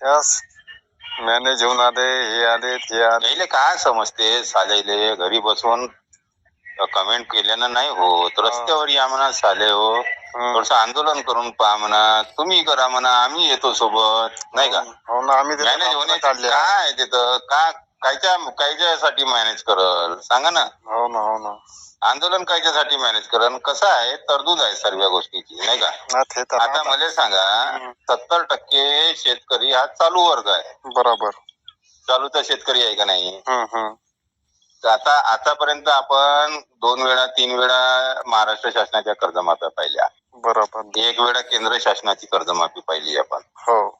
त्यास मॅनेज होऊन आले हे आले ते आले यायले काय समजते? सालेले घरी बसून कमेंट केल्यानं नाही होत रस्त्यावर या म्हणा साले हो. हं. थोडस आंदोलन करून पहा म्हणा तुम्ही करा म्हणा आम्ही येतो सोबत नाही का? हो ना आम्ही तिथे मॅनेज कापडं होण्याचे काढले काय तिथं? का कायच्या कायच्यासाठी मॅनेज करल? सांगा ना. हो ना हो ना. आंदोलन कायच्यासाठी मॅनेज करल? कसं आहे? तरतूद आहे सर्व गोष्टीची नाही का? ना ते तर आता मला सांगा. सत्तर टक्के शेतकरी हा चालू वर्ग आहे. बरोबर. चालूचा शेतकरी आहे का नाही. तर आता आतापर्यंत आपण दोन वेळा तीन वेळा महाराष्ट्र शासनाच्या कर्जमाफ्या पाहिल्या. बरोबर. एक वेळा केंद्र शासनाची कर्जमाफी पाहिली आपण. हो.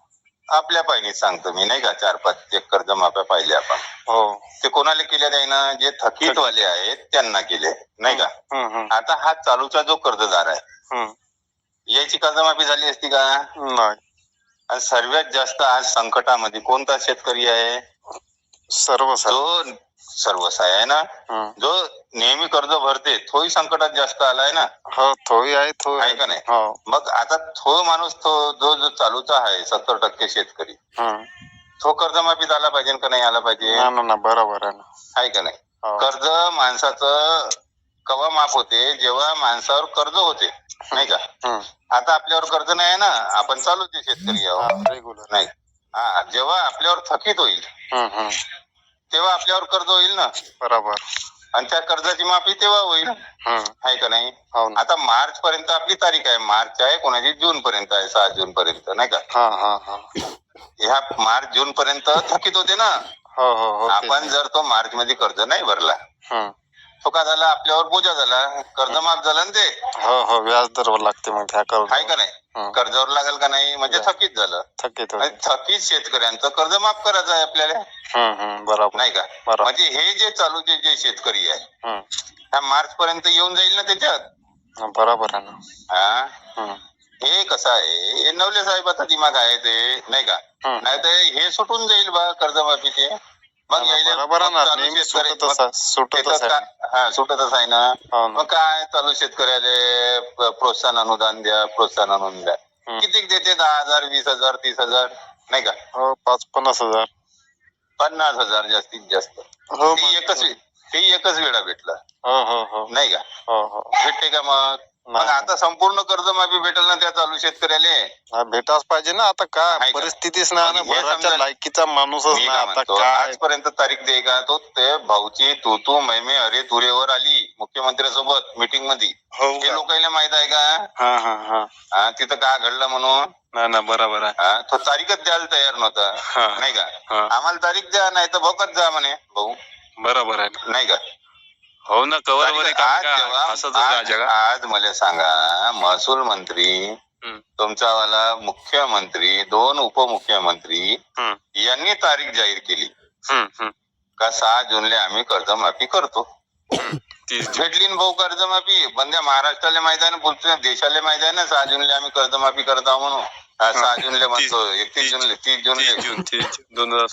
आपल्या पाहिजे सांगतो मी नाही का? चार पाच एक कर्जमाफ्या पाहिल्या आपण. हो. ते कोणाला केल्या त्यानं जे थकीत वाले आहेत त्यांना केले नाही का. आता हा चालूचा जो कर्जदार आहे. याची कर्जमाफी झाली असती का? नाही. आणि सर्वात जास्त आज संकटामध्ये कोणता शेतकरी आहे? सर्व सर्व जो सर्वसाय आहे ना? हं. जो नेहमी कर्ज भरते तोही संकटात जास्त आलाय ना? हो थोई आहे थोई आहे का नाही? हो. मग आता तो माणूस तो जो जो चालूचा आहे सत्तर टक्के शेतकरी हं. तो कर्जमाफी झाला पाहिजे का नाही आला पाहिजे? ना ना ना बरोबर आहे का नाही? हो. कर्ज माणसाचं कवा माफ होते? जेव्हा माणसावर कर्ज होते नाही का? हं. आता आपल्यावर कर्ज नाही आहे ना? आपण चालूचे शेतकरी हा, आहोत रेग्युलर नाही. हा जेव्हा आपल्यावर थकीत होईल हं, हं. तेव्हा आपल्यावर कर्ज होईल ना? बरोबर. आणि त्या कर्जाची माफी तेव्हा होईल. हं. आहे का नाही? हो ना. आता मार्च पर्यंत आपली तारीख आहे. मार्च आहे कोणाची? जून पर्यंत आहे सहा जून पर्यंत नाही का? हा हा हा. ह्या मार्च जून पर्यंत थकीत होते ना? हो हो हो आपण जर तो मार्च मध्ये कर्ज नाही भरला हं. तो का झाला आपल्यावर बोजा झाला कर्ज माफ झालं ना ते. हो हो व्याज दर लागते मग त्या कर्ज. आहे का नाही. कर्जावर लागेल का नाही? म्हणजे थकीत झालं. थकीत आणि थकीत शेतकऱ्यांचं कर्ज माफ करायचं आहे आपल्याला. बरोबर. नाही का? बरोबर. म्हणजे हे जे चालूचे जे शेतकरी आहे हं. ह्या मार्च पर्यंत येऊन जाईल ना त्याच्यात? बरोबर आहे ना. हा? हं. हे कसं आहे? हे नवले साहेबाचा दिमाग आहे ते नाही का. नाही तर हे सुटून जाईल बा कर्जमाफीचे. मग यायले- बरोबर आहे मग ना चालू नेहमी शेतकरी- सुटतच मग आहे सुटतच त्याचं आहे का- हा सुटतच आहे ना. हो ना. मग काय चालू शेतकऱ्याले? प्रोत्साहन अनुदान द्या प्रोत्साहन अनुदान द्या. किती देते? दहा हजार वीस हजार तीस हजार? नाही का? हो पाच पन्नास हजार. पन्नास हजार जास्तीत जास्त. हो ते एकच ते एकच वेळा भेटला. हो हो हो. नाही का? हो हो. भेटते का मग? मग. आता संपूर्ण कर्जमाफी भेटेल ना त्या चालू शेतकऱ्याले? हा, भेटाच पाहिजे ना आता काय का? परिस्थितीच नाही ना हे भराच्या लायकीचा माणूसच मी नाही काय आता म्हणतो काय? आजपर्यंत तारीख दे का? तो ते भाऊची तू तू मैमे अरे तुरेवर आली मुख्यमंत्र्यांसोबत मीटिंगमध्ये हो हे का? लोकांना माहीत आहे का? हा हा हा. हा, तिथं काय घडलं म्हणून? नाही ना बरोबर आहे. हा, तो तारीखच द्यायला तयार नव्हता हा. नाही का? हा. आम्हाला तारीख द्या नाही तर भोकत जा म्हणे भाऊ. बरोबर आहे ना. नाही का? हो ना कवर मध्ये आज आज आज मला सांगा महसूल मंत्री हम्म. तुमचावाला मुख्यमंत्री दोन उपमुख्यमंत्री यांनी तारीख जाहीर केली. का सहा जूनला आम्ही कर्जमाफी करतो? भेटली ना भाऊ कर्जमाफी. बंद्या महाराष्ट्राला माहीत आहे ना पुढच्या देशाला माहीत आहे ना सहा जूनला आम्ही कर्जमाफी करत आहोत म्हणून. हा, सहा जूनला म्हणतो एकतीस जूनला तीस जूनला. जून दोन हजार